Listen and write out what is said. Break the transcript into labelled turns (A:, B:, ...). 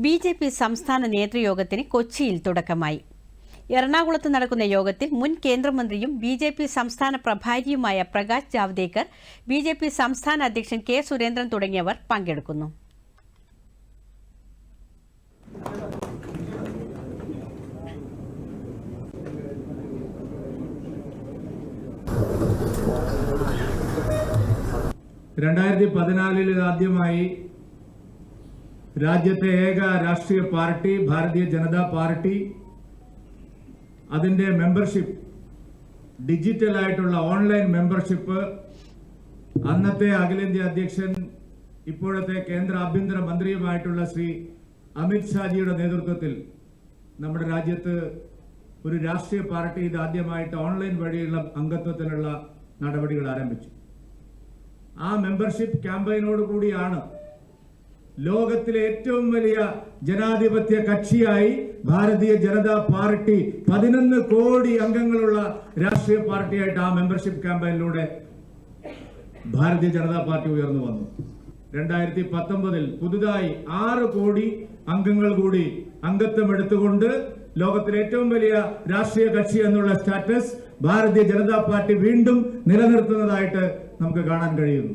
A: B J P സംസ്ഥാന നേതൃയോഗത്തിന് കൊച്ചിയിൽ തുടക്കമായി. എറണാകുളത്ത് നടക്കുന്ന യോഗത്തിൽ മുൻ കേന്ദ്രമന്ത്രിയും ബി ജെ പി സംസ്ഥാന പ്രഭാരിയുമായ Prakash Javadekar B J P സംസ്ഥാന അധ്യക്ഷൻ കെ സുരേന്ദ്രൻ തുടങ്ങിയവർ പങ്കെടുക്കുന്നു.
B: രണ്ടായിരത്തി പതിനാലിൽ ആദ്യമായി രാജ്യത്തെ ഏക രാഷ്ട്രീയ പാർട്ടി ഭാരതീയ ജനതാ പാർട്ടി. അതിന്റെ മെമ്പർഷിപ്പ് ഡിജിറ്റലായിട്ടുള്ള ഓൺലൈൻ മെമ്പർഷിപ്പ്. അന്നത്തെ അഖിലേന്ത്യാ അധ്യക്ഷൻ ഇപ്പോഴത്തെ കേന്ദ്ര ആഭ്യന്തര മന്ത്രിയുമായിട്ടുള്ള ശ്രീ അമിത് ഷാജിയുടെ നേതൃത്വത്തിൽ നമ്മുടെ രാജ്യത്ത് ഒരു രാഷ്ട്രീയ പാർട്ടി ഇത് ആദ്യമായിട്ട് ഓൺലൈൻ വഴിയുള്ള അംഗത്വത്തിനുള്ള നടപടികൾ ആരംഭിച്ചു. ആ മെമ്പർഷിപ്പ് ക്യാമ്പയിനോട് കൂടിയാണ് ലോകത്തിലെ ഏറ്റവും വലിയ ജനാധിപത്യ കക്ഷിയായി ഭാരതീയ ജനതാ പാർട്ടി പതിനൊന്ന് കോടി അംഗങ്ങളുള്ള രാഷ്ട്രീയ പാർട്ടിയായിട്ട് ആ മെമ്പർഷിപ്പ് ക്യാമ്പയിനിലൂടെ ഭാരതീയ ജനതാ പാർട്ടി ഉയർന്നു വന്നു. രണ്ടായിരത്തി പത്തൊമ്പതിൽ പുതുതായി ആറ് കോടി അംഗങ്ങൾ കൂടി അംഗത്വം എടുത്തുകൊണ്ട് ലോകത്തിലെ ഏറ്റവും വലിയ രാഷ്ട്രീയ കക്ഷി എന്നുള്ള സ്റ്റാറ്റസ് ഭാരതീയ ജനതാ പാർട്ടി വീണ്ടും നിലനിർത്തുന്നതായിട്ട് നമുക്ക് കാണാൻ കഴിയുന്നു.